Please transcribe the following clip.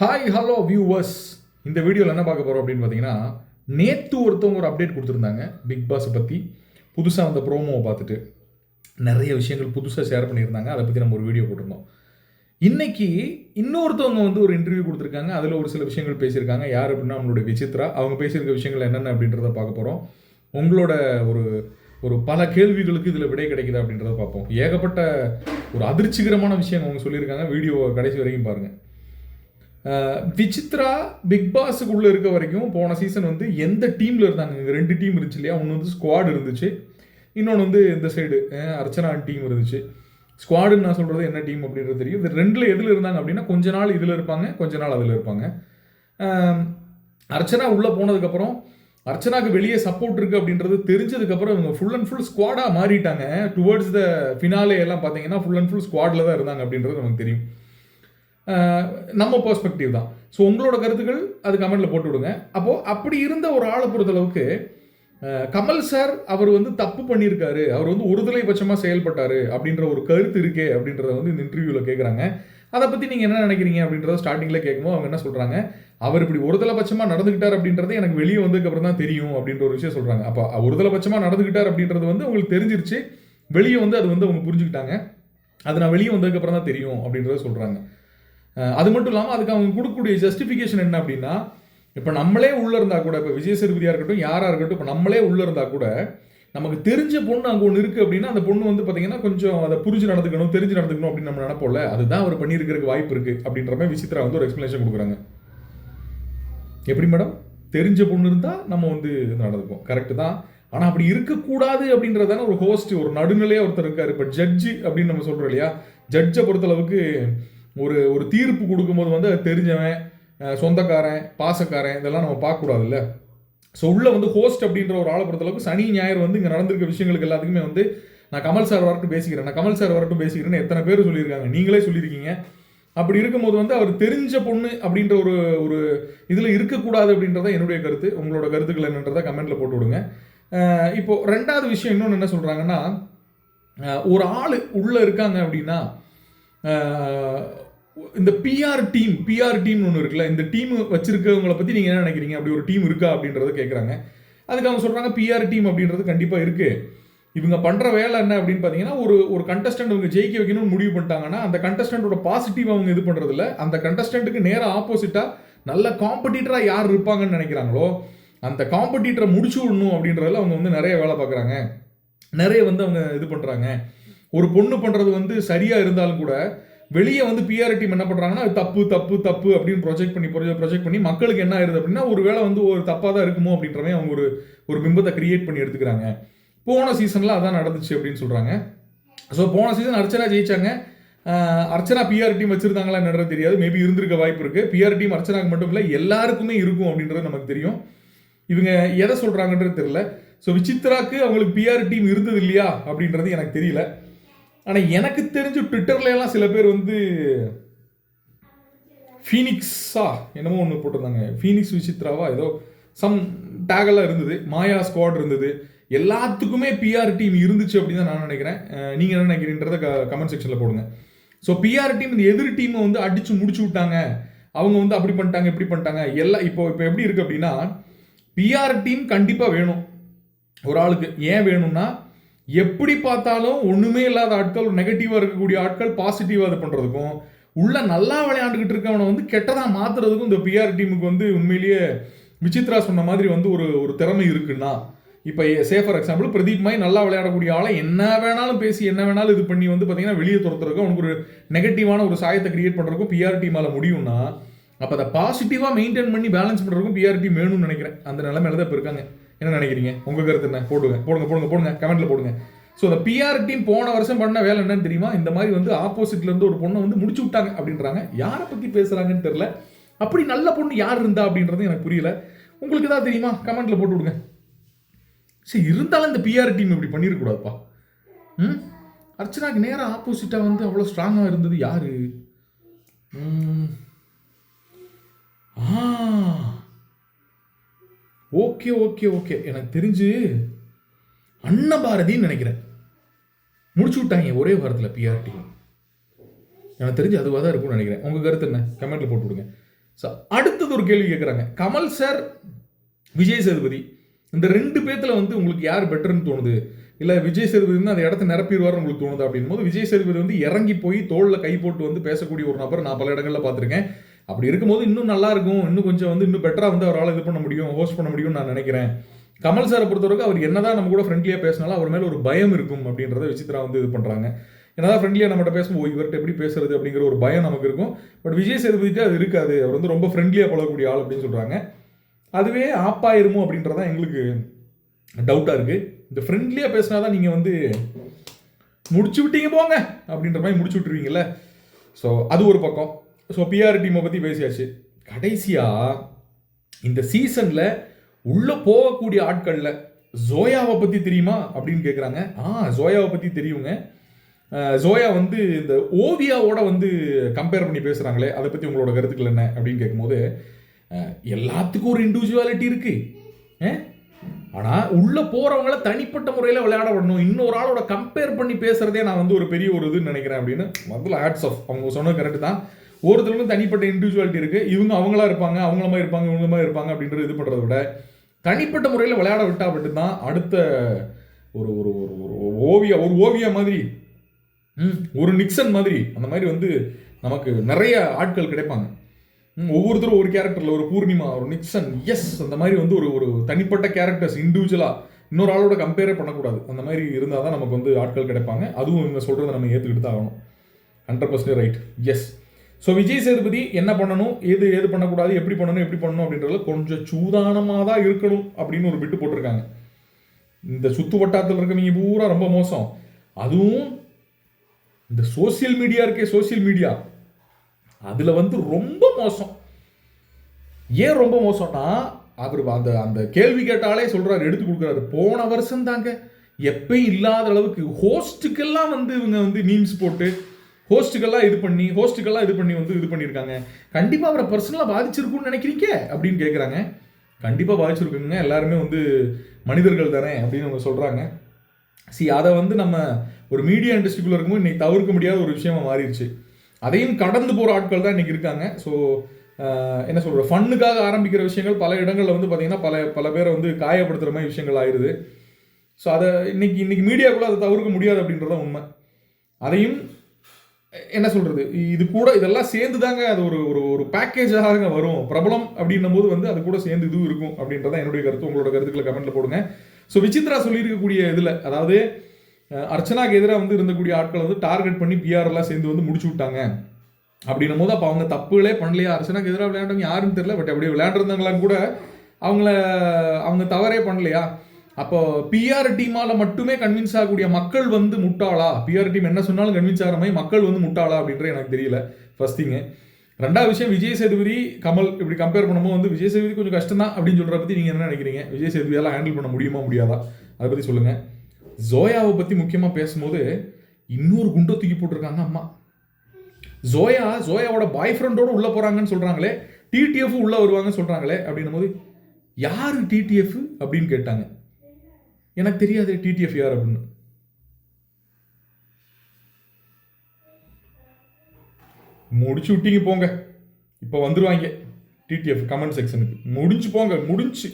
Hi hello viewers இந்த வீடியோவில் என்ன பார்க்க போகிறோம் அப்படின்னு பார்த்தீங்கன்னா நேற்று ஒருத்தவங்க ஒரு அப்டேட் கொடுத்துருந்தாங்க பிக் பாஸை பற்றி புதுசாக வந்த ப்ரோமோவை பார்த்துட்டு நிறைய விஷயங்கள் புதுசாக ஷேர் பண்ணியிருந்தாங்க. அதை பற்றி நம்ம ஒரு வீடியோ போட்டிருந்தோம். இன்னைக்கு இன்னொருத்தவங்க வந்து ஒரு இன்டர்வியூ கொடுத்துருக்காங்க. அதில் ஒரு சில விஷயங்கள் பேசியிருக்காங்க. யார் அப்படின்னா நம்மளுடைய விசித்ரா. அவங்க பேசியிருக்க விஷயங்கள் என்னென்ன அப்படின்றத பார்க்க போகிறோம் உங்களோட ஒரு ஒரு பல கேள்விகளுக்கு இதில் விடை கிடைக்குதா அப்படின்றத பார்ப்போம். ஏகப்பட்ட ஒரு அதிர்ச்சிகரமான விஷயம் அவங்க சொல்லியிருக்காங்க. வீடியோ கடைசி வரைக்கும் பாருங்கள் விசித்ரா பிக் பாஸுக்குள்ளே இருக்க வரைக்கும் போன சீசன் வந்து எந்த டீமில் இருந்தாங்க? ரெண்டு டீம் இருந்துச்சு இல்லையா? ஒன்று வந்து ஸ்குவாட் இருந்துச்சு. இன்னொன்று வந்து இந்த சைடு அர்ச்சனா டீம் இருந்துச்சு. ஸ்குவாடுன்னு நான் சொல்கிறது என்ன டீம் அப்படின்றது தெரியும். இது ரெண்டில் எதில் இருந்தாங்க அப்படின்னா கொஞ்ச நாள் இதில் இருப்பாங்க கொஞ்ச நாள் அதில் இருப்பாங்க. அர்ச்சனா உள்ளே போனதுக்கப்புறம் அர்ச்சனாக்கு வெளியே சப்போர்ட் இருக்குது அப்படின்றது தெரிஞ்சதுக்கப்புறம் இவங்க ஃபுல் அண்ட் ஃபுல் ஸ்குவாடாக மாறிட்டாங்க. டுவர்ட்ஸ் த ஃபினாலே எல்லாம் பார்த்தீங்கன்னா ஃபுல் அண்ட் ஃபுல் ஸ்குவாடில் தான் இருந்தாங்க அப்படின்றது நமக்கு தெரியும். நம்ம பர்ஸ்பெக்டிவ் தான். ஸோ உங்களோட கருத்துக்கள் அது கமெண்ட்டில் போட்டு விடுங்க அப்போது அப்படி இருந்த ஒரு ஆளை பொறுத்தளவுக்கு கமல் சார் அவர் வந்து தப்பு பண்ணியிருக்காரு. அவர் வந்து ஒருதலை பட்சமாக செயல்பட்டார் அப்படின்ற ஒரு கருத்து இருக்கே அப்படின்றத வந்து இந்த இன்டர்வியூவில் கேட்குறாங்க அதை பற்றி நீங்கள் என்ன நினைக்கிறீங்க அப்படின்றத ஸ்டார்டிங்கில் கேட்கும்போது அவங்க என்ன சொல்கிறாங்க அவர் இப்படி ஒருதலை பட்சமாக நடந்துக்கிட்டார் அப்படின்றது எனக்கு வெளியே வந்ததுக்கப்புறம் தான் தெரியும் அப்படின்ற ஒரு விஷயம் சொல்கிறாங்க அப்போ ஒருதலை பட்சமாக நடந்துக்கிட்டார் அப்படின்றது வந்து அவங்களுக்கு தெரிஞ்சிருச்சு. வெளியே வந்து அது வந்து அவங்க புரிஞ்சுக்கிட்டாங்க. அது நான் வெளியே வந்ததுக்கப்புறம் தான் தெரியும் அப்படின்றத சொல்கிறாங்க அது மட்டும் இல்லாமல் அதுக்கு அவங்க கொடுக்கக்கூடிய ஜஸ்டிஃபிகேஷன் என்ன அப்படின்னா இப்போ நம்மளே உள்ளே இருந்தால் கூட இப்போ விஜய் சேதுபதியாக இருக்கட்டும் யாராக இருக்கட்டும் இப்போ நம்மளே உள்ளே இருந்தால் கூட நமக்கு தெரிஞ்ச பொண்ணு அங்கே ஒன்று இருக்குது அப்படின்னா அந்த பொண்ணு வந்து பார்த்தீங்கன்னா கொஞ்சம் அதை புரிஞ்சு நடந்துக்கணும் தெரிஞ்சு நடந்துக்கணும் அப்படின்னு நம்ம நினைப்போம்ல அதுதான் அவர் பண்ணியிருக்கிறதுக்கு வாய்ப்பு இருக்குது அப்படின்ற மாதிரி விசித்ரா வந்து ஒரு எக்ஸ்ப்ளனேஷன் கொடுக்குறாங்க. எப்படி மேடம் தெரிஞ்ச பொண்ணு இருந்தால் நம்ம வந்து நடந்துப்போம் கரெக்டு தான். ஆனால் அப்படி இருக்கக்கூடாது அப்படின்றதான ஒரு ஹோஸ்ட் ஒரு நடுநிலையாக ஒருத்தர் இருக்காரு. இப்போ ஜட்ஜு அப்படின்னு நம்ம சொல்கிறோம் இல்லையா? ஜட்ஜை பொறுத்தளவுக்கு ஒரு ஒரு தீர்ப்பு கொடுக்கும்போது வந்து அது தெரிஞ்சவன் சொந்தக்காரன் பாசக்காரன் இதெல்லாம் நம்ம பார்க்கக்கூடாதுல்ல? ஸோ உள்ள வந்து ஹோஸ்ட் அப்படின்ற ஒரு ஆளை பொறுத்தளவுக்கு சனி ஞாயிறு வந்து இங்கே நடந்திருக்க விஷயங்களுக்கு எல்லாத்துக்குமே வந்து நான் கமல் சார் வரட்டும் பேசிக்கிறேன். நான் கமல் சார் வரட்டும் பேசிக்கிறேன்னு எத்தனை பேர் சொல்லியிருக்காங்க? நீங்களே சொல்லியிருக்கீங்க. அப்படி இருக்கும்போது வந்து அவர் தெரிஞ்ச பொண்ணு அப்படின்ற ஒரு ஒரு இதில் இருக்கக்கூடாது அப்படின்றத என்னுடைய கருத்து. உங்களோட கருத்துக்கள் என்னன்றதை கமெண்ட்டில் போட்டு விடுங்க. இப்போ ரெண்டாவது விஷயம் இன்னொன்று என்ன சொல்கிறாங்கன்னா ஒரு ஆள் உள்ளே இருக்காங்க அப்படின்னா இந்த பிஆர் டீம் பிஆர் டீம்னு ஒன்று இருக்குல்ல இந்த டீம் வச்சிருக்கவங்களை பற்றி நீங்கள் என்ன நினைக்கிறீங்க? அப்படி ஒரு டீம் இருக்கா அப்படின்றத கேட்குறாங்க அதுக்கு அவங்க சொல்கிறாங்க பிஆர் டீம் அப்படின்றது கண்டிப்பாக இருக்குது இவங்க பண்ணுற வேலை என்ன அப்படின்னு பார்த்தீங்கன்னா ஒரு ஒரு கண்டஸ்டன்ட் இவங்க ஜெயிக்க வைக்கணும்னு முடிவு பண்ணிட்டாங்கன்னா அந்த கண்டஸ்டன்ட்டோட பாசிட்டிவ் அவங்க இது பண்ணுறதில்ல அந்த கண்டஸ்டண்ட்டுக்கு நேராக ஆப்போசிட்டாக நல்ல காம்படிட்டராக யார் இருப்பாங்கன்னு நினைக்கிறாங்களோ அந்த காம்படிட்டரை முடிச்சு விடணும் அப்படின்றதுல அவங்க வந்து நிறைய வேலை பார்க்குறாங்க நிறைய வந்து அவங்க இது பண்ணுறாங்க ஒரு பொண்ணு பண்ணுறது வந்து சரியாக இருந்தாலும் கூட வெளியே வந்து பிஆர் டீம் என்ன பண்ணுறாங்கன்னா தப்பு தப்பு தப்பு அப்படின்னு ப்ரொஜெக்ட் பண்ணி ப்ரொஜெக்ட் பண்ணி மக்களுக்கு என்ன ஆயிருது அப்படின்னா ஒரு வேளை வந்து ஒரு தப்பாக தான் இருக்குமோ அப்படின்ற மாதிரி அவங்க ஒரு ஒரு பிம்பத்தை கிரியேட் பண்ணி எடுத்துக்கிறாங்க. போன சீசனில் அதான் நடந்துச்சு அப்படின்னு சொல்கிறாங்க ஸோ போன சீசன் அர்ச்சனா ஜெயிச்சாங்க. அர்ச்சனா பிஆர் டீம் வச்சிருந்தாங்களா என்னன்றது தெரியாது. மேபி இருந்திருக்க வாய்ப்பு இருக்குது பிஆர் டீம் அர்ச்சனாக்கு மட்டும் இல்லை எல்லாருக்குமே இருக்கும் அப்படின்றது நமக்கு தெரியும். இவங்க எதை சொல்கிறாங்கன்றது தெரியல. ஸோ விசித்ராக்கு அவங்களுக்கு பிஆர் டீம் இருந்தது இல்லையா அப்படின்றது எனக்கு தெரியல. ஆனால் எனக்கு தெரிஞ்சு ட்விட்டர்லலாம் சில பேர் வந்து ஃபீனிக்ஸா என்னமோ ஒன்று போட்டிருந்தாங்க. ஃபீனிக்ஸ் விசித்ராவா ஏதோ சம் டேகெல்லாம் இருந்தது. மாயா ஸ்குவாட் இருந்தது. எல்லாத்துக்குமே பிஆர் டீம் இருந்துச்சு அப்படின்னு தான் நான் நினைக்கிறேன். நீங்கள் என்ன என்ன நினைக்கிறீன்றத கமெண்ட் செக்ஷனில் போடுங்க. ஸோ பிஆர் டீம் இந்த எதிர் டீமை வந்து அடித்து முடிச்சு விட்டாங்க. அவங்க வந்து அப்படி பண்ணிட்டாங்க இப்படி பண்ணிட்டாங்க. எல்லாம் இப்போ இப்போ எப்படி இருக்குது அப்படின்னா பிஆர் டீம் கண்டிப்பாக வேணும். ஒரு ஆளுக்கு. ஏன் வேணும்னா எப்படி பார்த்தாலும் ஒன்றுமே இல்லாத ஆட்கள் நெகட்டிவாக இருக்கக்கூடிய ஆட்கள் பாசிட்டிவாக இது பண்ணுறதுக்கும் உள்ள நல்லா விளையாண்டுக்கிட்டு இருக்கவனை வந்து கெட்டதாக மாற்றுறதுக்கும் இந்த பிஆர் டீமுக்கு வந்து உண்மையிலேயே விசித்ரா சொன்ன மாதிரி வந்து ஒரு ஒரு திறமை இருக்குன்னா இப்போ சே ஃபார் எக்ஸாம்பிள் பிரதீப் மாதிரி நல்லா விளையாடக்கூடிய ஆளை என்ன வேணாலும் பேசி என்ன வேணாலும் இது பண்ணி வந்து பார்த்தீங்கன்னா வெளியே துரத்துறதுக்கும் அவனுக்கு ஒரு நெகட்டிவான ஒரு சாயத்தை கிரியேட் பண்ணுறதுக்கும் பிஆர் டீமால முடியும்னா அப்போ அதை பாசிட்டிவாக மெயின்டைன் பண்ணி பேலன்ஸ் பண்ணுறதுக்கும் பிஆர் டீம் வேணும்னு நினைக்கிறேன். அந்த நிலைமையில தான் இப்போ இருக்காங்க. என்ன நினைக்கிறீங்க? உங்கள் கருத்து என்ன? போடுங்க. போடுங்க போடுங்க போடுங்க. கமெண்ட்ல போடுங்க. ஸோ அந்த பிஆர் டீம் போன வருஷம் பண்ண வேலை என்னன்னு தெரியுமா? இந்த மாதிரி வந்து ஆப்போசிட்ல இருந்து ஒரு பொண்ணை வந்து முடிச்சு விட்டாங்க அப்படின்றாங்க. யாரை பத்தி பேசுறாங்கன்னு தெரியல. அப்படி நல்ல பொண்ணு யார் இருந்தா அப்படின்றது எனக்கு புரியல. உங்களுக்கு தான் தெரியுமா? கமெண்ட்ல போட்டு விடுங்க. சரி இருந்தாலும் இந்த பிஆர் டீம் இப்படி பண்ணிடக்கூடாதுப்பா ம்? அர்ச்சனாக்கு நேராக ஆப்போசிட்டாக வந்து அவ்வளோ ஸ்ட்ராங்காக இருந்தது யாரு? ஆ. Okay okay okay. எனக்கு தெரிஞ்சு அன்னபாரதின்னு நினைக்கிறேன். முடிச்சு விட்டாங்க ஒரே வாரத்தில் பிஆர்டி எனக்கு தெரிஞ்சு அதுவாக தான் இருக்கும்னு நினைக்கிறேன். உங்கள் கருத்து என்ன? கமெண்ட்டில் போட்டு விடுங்க. ஸோ அடுத்தது ஒரு கேள்வி கேட்குறாங்க கமல் சார் விஜய் சேதுபதி இந்த ரெண்டு பேர்த்தில் வந்து உங்களுக்கு யார் பெட்டர்னு தோணுது? இல்லை விஜய் சேதுபதி வந்து அந்த இடத்த நிரப்பிடுவார் உங்களுக்கு தோணுது அப்படின் போது விஜய் சேதுபதி வந்து இறங்கி போய் தோளில் கை போட்டு வந்து பேசக்கூடிய ஒரு நபர் நான் பல இடங்களில் பார்த்துருக்கேன். அப்படி இருக்கும்போது இன்னும் நல்லா இருக்கும். இன்னும் கொஞ்சம் வந்து இன்னும் பெட்டராக வந்து அவரால் இது பண்ண முடியும் ஹோஸ்ட் பண்ண முடியும்னு நான் நினைக்கிறேன். கமல் சாரை பொறுத்தவரைக்கும் அவர் என்னதான் நம்ம கூட ஃப்ரெண்ட்லியாக பேசினாலும் அவர் மேலே ஒரு பயம் இருக்கும் அப்படின்றத விசித்ரா வந்து இது பண்ணுறாங்க என்னதான் ஃப்ரெண்ட்லியாக நம்மகிட்ட பேசும்போது இவர்கிட்ட எப்படி பேசுறது? அப்படிங்கிற ஒரு பயம் நமக்கு இருக்கும். பட் விஜய் சேதுபதிட்டு அது இருக்காது. அவர் வந்து ரொம்ப ஃப்ரெண்ட்லியாக பழகக்கூடிய ஆள் அப்படின்னு சொல்கிறாங்க அதுவே ஆப்பாயிருமோ அப்படின்றதான் எங்களுக்கு டவுட்டாக இருக்குது இந்த ஃப்ரெண்ட்லியாக பேசினா தான் நீங்கள் வந்து முடிச்சு விட்டீங்க போங்க அப்படின்ற மாதிரி முடிச்சு விட்டுருவீங்கல்ல? ஸோ அது ஒரு பக்கம். ஸோ பிஆர் டீமை பற்றி பேசியாச்சு. கடைசியாக இந்த சீசனில் உள்ளே போகக்கூடிய ஆட்களில் ஜோயாவை பற்றி தெரியுமா? அப்படின்னு கேட்குறாங்க ஆ ஜோயாவை பற்றி தெரியுங்க. ஜோயா வந்து இந்த ஓவியாவோட வந்து கம்பேர் பண்ணி பேசுகிறாங்களே அதை பற்றி உங்களோட கருத்துக்கள் என்ன? அப்படின்னு கேட்கும்போது எல்லாத்துக்கும் ஒரு இண்டிவிஜுவாலிட்டி இருக்குது ஆனால் உள்ளே போகிறவங்கள தனிப்பட்ட முறையில் விளையாட விடணும். இன்னொரு ஆளோட கம்பேர் பண்ணி பேசுறதே நான் வந்து ஒரு பெரிய ஒரு இதுன்னு நினைக்கிறேன் அப்படின்னு. முதல்ல ஹேட்ஸ் ஆஃப் அவங்க சொன்னது கரெக்டு தான். ஒருத்தருக்கும் தனிப்பட்ட இண்டிவிஜுவாலிட்டி இருக்குது இவங்க அவங்களா இருப்பாங்க அவங்கள மாதிரி இருப்பாங்க இவங்க மாதிரி இருப்பாங்க அப்படின்றது இது பண்ணுறத விட தனிப்பட்ட முறையில் விளையாட விட்டால் மட்டும்தான் அடுத்த ஒரு ஒரு ஒரு ஒரு ஓவிய ஒரு ஓவியா மாதிரி ஒரு நிக்சன் மாதிரி அந்த மாதிரி வந்து நமக்கு நிறைய ஆட்கள் கிடைப்பாங்க. ஒவ்வொருத்தரும் ஒரு கேரக்டரில் ஒரு பூர்ணிமா ஒரு நிக்சன் எஸ் அந்த மாதிரி வந்து ஒரு ஒரு தனிப்பட்ட கேரக்டர்ஸ் இண்டிவிஜுவலாக இன்னொரு ஆளோட கம்பேரே பண்ணக்கூடாது. அந்த மாதிரி இருந்தால் தான் நமக்கு வந்து ஆட்கள் கிடைப்பாங்க. அதுவும் இவங்க சொல்கிறத நம்ம ஏற்றுக்கிட்டு தான் ஆகணும். Hundred percent right yes so Vijay Sethupathi என்ன பண்ணணும்? எது எது பண்ணக்கூடாது? எப்படி பண்ணணும்? எப்படி பண்ணணும்? அப்படின்றது கொஞ்சம் சூதானமாக தான் இருக்கணும் அப்படின்னு ஒரு பிட்டு போட்டிருக்காங்க. இந்த சுத்து வட்டாரத்தில் இருக்கவங்க பூரா ரொம்ப மோசம். அதுவும் இந்த சோஷியல் மீடியா இருக்கே சோஷியல் மீடியா அதில் வந்து ரொம்ப மோசம். ஏன் ரொம்ப மோசம்னா அவர் அந்த அந்த கேள்வி கேட்டாலே சொல்கிறாரு எடுத்து கொடுக்குறாரு. போன வருஷம் தாங்க எப்பயும் இல்லாத அளவுக்கு ஹோஸ்ட்டுக்கெல்லாம் வந்து இவங்க வந்து மீம்ஸ் போட்டு ஹோஸ்ட்டுக்கெல்லாம் இது பண்ணி ஹோஸ்ட்டுக்கெல்லாம் இது பண்ணி வந்து இது பண்ணியிருக்காங்க. கண்டிப்பாக அவரை பர்சனலாக பாதிச்சிருக்கும்னு நினைக்கிறீங்க? அப்படின்னு கேட்குறாங்க கண்டிப்பாக பாதிச்சிருக்குங்க. எல்லாருமே வந்து மனிதர்கள் தானே அப்படின்னு அவங்க சொல்கிறாங்க சி அதை வந்து நம்ம ஒரு மீடியா இண்டஸ்ட்ரிக்குள்ள இருக்கும்போது இன்னைக்கு தவிர்க்க முடியாத ஒரு விஷயமா மாறிடுச்சு. அதையும் கடந்து போகிற ஆட்கள் தான் இன்றைக்கி இருக்காங்க. ஸோ என்ன சொல்கிற ஃபன்னுக்காக ஆரம்பிக்கிற விஷயங்கள் பல இடங்களில் வந்து பார்த்திங்கன்னா பல பல பேரை வந்து காயப்படுத்துகிற மாதிரி விஷயங்கள் ஆயிடுது. ஸோ அதை இன்னைக்கு இன்னைக்கு மீடியாக்குள்ளே அதை தவிர்க்க முடியாது அப்படின்றதான் உண்மை. அதையும் என்ன சொல்கிறது இது கூட இதெல்லாம் சேர்ந்து தாங்க அது ஒரு ஒரு ஒரு பேக்கேஜாக வரும். பிரபலம் அப்படின்னும் போது வந்து அது கூட சேர்ந்து இதுவும் இருக்கும் அப்படின்றத என்னுடைய கருத்து. உங்களோட கருத்துக்களை கமெண்ட்ல போடுங்க. ஸோ விசித்ரா சொல்லியிருக்கக்கூடிய இதில் அதாவது அர்ச்சனாக்கு எதிராக வந்து இருந்தக்கூடிய ஆட்களை வந்து டார்கெட் பண்ணி பிஆர்எல்லாம் சேர்ந்து வந்து முடிச்சு விட்டாங்க. அப்படின்னும் போது அப்போ அவங்க தப்புகளே பண்ணலையா? அர்ச்சனாக்கு எதிராக விளையாண்டவங்க யாருன்னு தெரியல பட் அப்படியே விளையாண்டுருந்தாங்களான்னு கூட அவங்கள அவங்க தவறே பண்ணலையா? அப்போ பிஆர் டீமால மட்டுமே கன்வின்ஸ் ஆகக்கூடிய மக்கள் வந்து முட்டாளா? பிஆர் டீம் என்ன சொன்னாலும் கன்வின்ஸ் ஆகிற மாதிரி மக்கள் வந்து முட்டாளா அப்படின்ற எனக்கு தெரியல. ஃபர்ஸ்ட் திங்கு ரெண்டாவது விஷயம் விஜய் சேதுபதி கமல் இப்படி கம்பேர் பண்ணும்போது வந்து விஜய் சேதுபதி கொஞ்சம் கஷ்டம் தான் அப்படின்னு சொல்கிற பற்றி நீங்கள் என்ன நினைக்கிறீங்க? விஜய் சேதுபதியெல்லாம் ஹேண்டில் பண்ண முடியுமா முடியாதா? அதை பற்றி சொல்லுங்கள் ஜோயாவை பற்றி முக்கியமாக பேசும்போது இன்னொரு குண்டை தூக்கி போட்டிருக்காங்க அம்மா. ஜோயா ஜோயாவோட பாய் ஃப்ரெண்டோட உள்ளே போகிறாங்கன்னு சொல்கிறாங்களே டிடிஎஃப் உள்ளே வருவாங்கன்னு சொல்கிறாங்களே அப்படின்னும் போது யார் டிடிஎஃப் அப்படின்னு கேட்டாங்க. எனக்கு தெரியாது டிடிஎஃப் யார் அப்படின்னு. முடிச்சு விட்டீங்க போங்க. இப்போ வந்துருவாங்க டிடிஎஃப் கமெண்ட் செக்ஷனுக்கு முடிஞ்சு போங்க முடிஞ்சு